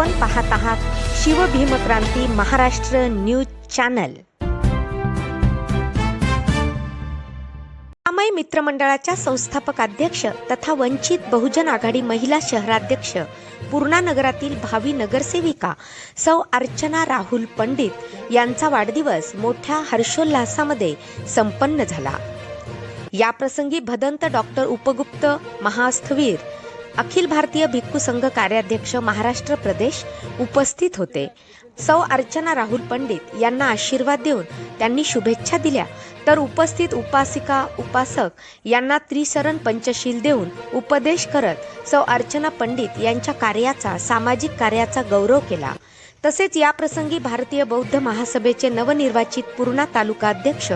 आपण पाहत आहात शिवभीमक्रांती महाराष्ट्र न्यूज चॅनल. कामाई मित्रमंडळाच्या संस्थापक अध्यक्ष तथा वंचित बहुजन आघाडी महिला शहराध्यक्ष पूर्णा नगरातील भावी नगरसेविका सौ अर्चना राहुल पंडित यांचा वाढदिवस मोठ्या हर्षोल्लासामध्ये संपन्न झाला. याप्रसंगी भदंत डॉक्टर उपगुप्त महास्थवीर अखिल भारतीय भिक्खू संघ कार्याध्यक्ष महाराष्ट्र प्रदेश उपस्थित होते. सौ अर्चना राहुल पंडित यांना आशीर्वाद देऊन त्यांनी शुभेच्छा दिल्या. तर उपस्थित उपासिका उपासक यांना त्रिसरण पंचशील देऊन उपदेश करत सौ अर्चना पंडित यांच्या कार्याचा सामाजिक कार्याचा गौरव केला. तसेच या प्रसंगी भारतीय बौद्ध महासभेचे नवनिर्वाचित पूर्णा तालुका अध्यक्ष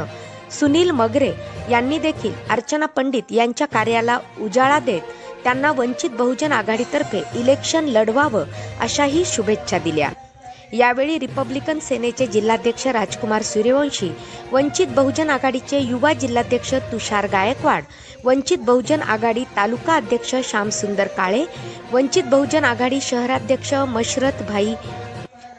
सुनील मगरे यांनी देखील अर्चना पंडित यांच्या कार्याला उजाळा देत त्यांना वंचित बहुजन आघाडीतर्फे इलेक्शन लढवावं अशाही शुभेच्छा दिल्या. यावेळी रिपब्लिकन सेनेचे जिल्हाध्यक्ष राजकुमार सूर्यवंशी वंचित बहुजन आघाडीचे युवा जिल्हाध्यक्ष तुषार गायकवाड वंचित बहुजन आघाडी तालुका अध्यक्ष श्यामसुंदर काळे वंचित बहुजन आघाडी शहराध्यक्ष मशरथ भाई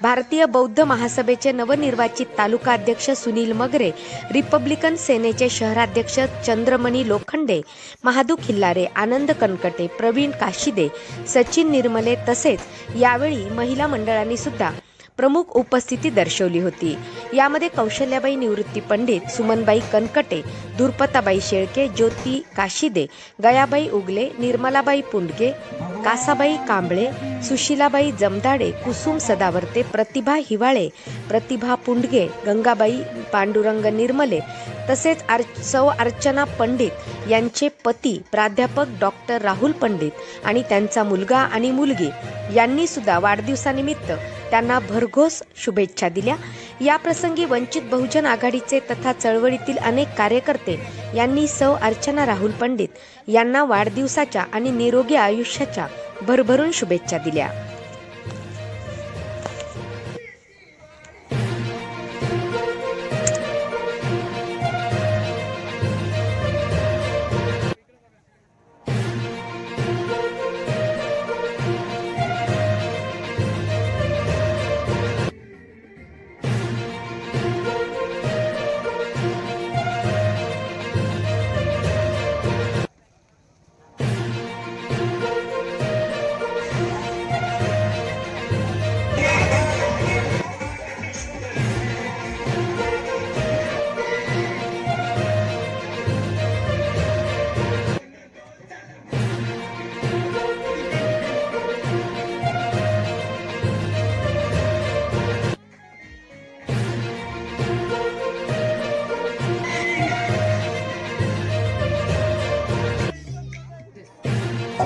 भारतीय बौद्ध महासभेचे नवनिर्वाचित तालुका अध्यक्ष सुनील मगरे रिपब्लिकन सेनेचे शहराध्यक्ष चंद्रमणी लोखंडे महादू खिल्लारे आनंद कनकटे प्रवीण काशिदे सचिन निर्मले तसेच यावेळी महिला मंडळांनी सुद्धा प्रमुख उपस्थिती दर्शवली होती. यामध्ये कौशल्याबाई निवृत्ती पंडित सुमनबाई कनकटे धुरपताबाई शेळके ज्योती काशिदे गयाबाई उगले निर्मलाबाई पुंडगे कासाबाई कांबळे सुशीलाबाई जमदाडे कुसुम सदावर्ते प्रतिभा हिवाळे प्रतिभा पुंडगे गंगाबाई पांडुरंग निर्मले तसेच आर सौ अर्चना पंडित यांचे पती प्राध्यापक डॉक्टर राहुल पंडित आणि त्यांचा मुलगा आणि मुलगी यांनी सुद्धा वाढदिवसानिमित्त त्यांना भरघोस शुभेच्छा दिल्या. याप्रसंगी वंचित बहुजन आघाडीचे तथा चळवळीतील अनेक कार्यकर्ते यांनी सौ अर्चना राहुल पंडित यांना वाढदिवसाच्या आणि निरोगी आयुष्याच्या भरभरून शुभेच्छा दिल्या.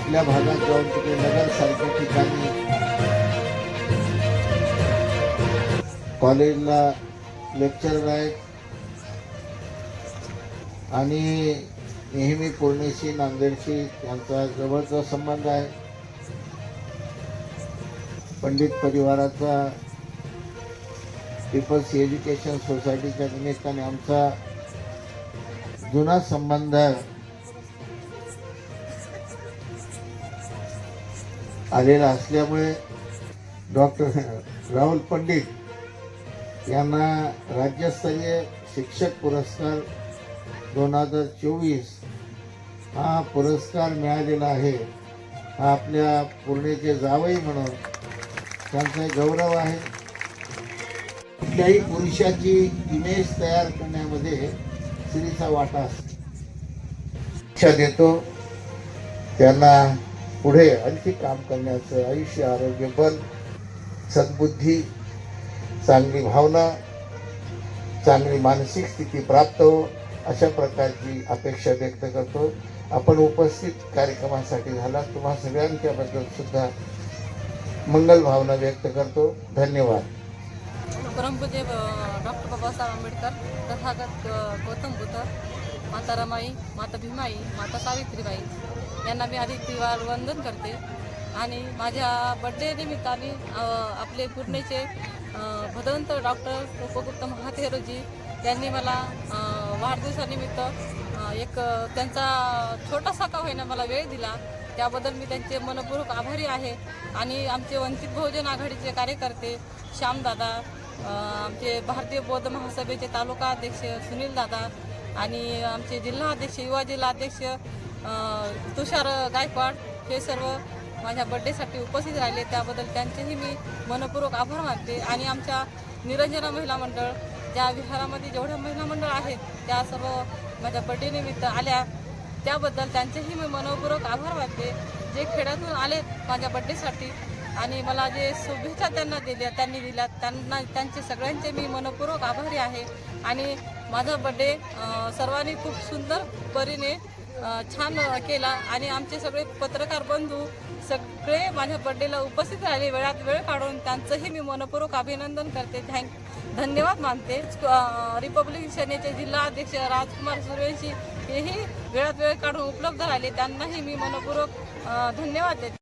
आपल्या भागात जाऊन तिथे नगरसारख्या ठिकाणी कॉलेजला लेक्चरर आहेत आणि नेहमी पूर्णेशी नांदेडशी यांचा जवळचा संबंध आहे. पंडित परिवाराचा पीपल्स एज्युकेशन सोसायटीच्या निमित्ताने आमचा जुना संबंध आलेला असल्यामुळे डॉक्टर राहुल पंडित यांना राज्यस्तरीय शिक्षक पुरस्कार दोन हजार चोवीस हा पुरस्कार मिळालेला आहे. हा आपल्या पूर्णेचे जावई म्हणून त्यांचा गौरव आहे. कुठल्याही पुरुषाची इमेज तयार करण्यामध्ये स्त्रीचा वाटा असतो. देतो त्यांना पुढे आणखी काम करण्याचं आयुष्य आरोग्य बल सद्बुद्धी चांगली भावना चांगली मानसिक स्थिती प्राप्त हो अशा प्रकारची अपेक्षा व्यक्त करतो. आपण उपस्थित कार्यक्रमासाठी झाला तुम्हा सगळ्यांच्याबद्दल सुद्धा मंगल भावना व्यक्त करतो. धन्यवाद. परमपूज्य डॉक्टर बाबासाहेब आंबेडकर तथागत गौतम बुद्ध माता रमाई माता भीमाई माता सावित्रीबाई. यांना मी अधिक तिवार वंदन करते. आणि माझ्या बड्डे निमित्ताने आपले पूर्णेचे भदंत भदवंत डॉक्टर उपगुप्त महाथेरोजी त्यांनी मला वाढदिवसानिमित्त एक त्यांचा छोटासा का होईना मला वेळ दिला. त्याबद्दल मी त्यांचे मनपूर्वक आभारी आहे. आणि आमचे वंचित बहुजन आघाडीचे कार्यकर्ते श्यामदादा आमचे भारतीय बौद्ध महासभेचे तालुका अध्यक्ष सुनील दादा आणि आमचे जिल्हा अध्यक्ष युवा जिल्हा अध्यक्ष तुषार गायकवाड हे सर्व माझ्या बड्डेसाठी उपस्थित राहिले. त्याबद्दल त्यांचेही मी मनपूर्वक आभार मानते. आणि आमच्या निरंजना महिला मंडळ ज्या विहारामध्ये जेवढ्या महिला मंडळ आहेत त्या सर्व माझ्या बड्डे निमित्त आल्या. त्याबद्दल त्यांचेही मी मनपूर्वक आभार मानते. जे खेड्यातून आले माझ्या बड्डेसाठी आणि मला जे शुभेच्छा त्यांना दिल्या त्यांनी दिल्या त्यांना त्यांचे सगळ्यांचे मी मनपूर्वक आभारी आहे. आणि माझा बड्डे सर्वांनी खूप सुंदर परीने छान केला आणि आमचे सगळे पत्रकार बंधू सगळे माझ्या बड्डेला उपस्थित राहिले. वेळात वेळ काढून त्यांचंही मी मनपूर्वक अभिनंदन करते. थँक धन्यवाद मानते. रिपब्लिक सेनेचे जिल्हा अध्यक्ष राजकुमार सूर्यवंशी हेही वेळात वेळ काढून उपलब्ध राहिले. त्यांनाही मी मनपूर्वक धन्यवाद देते.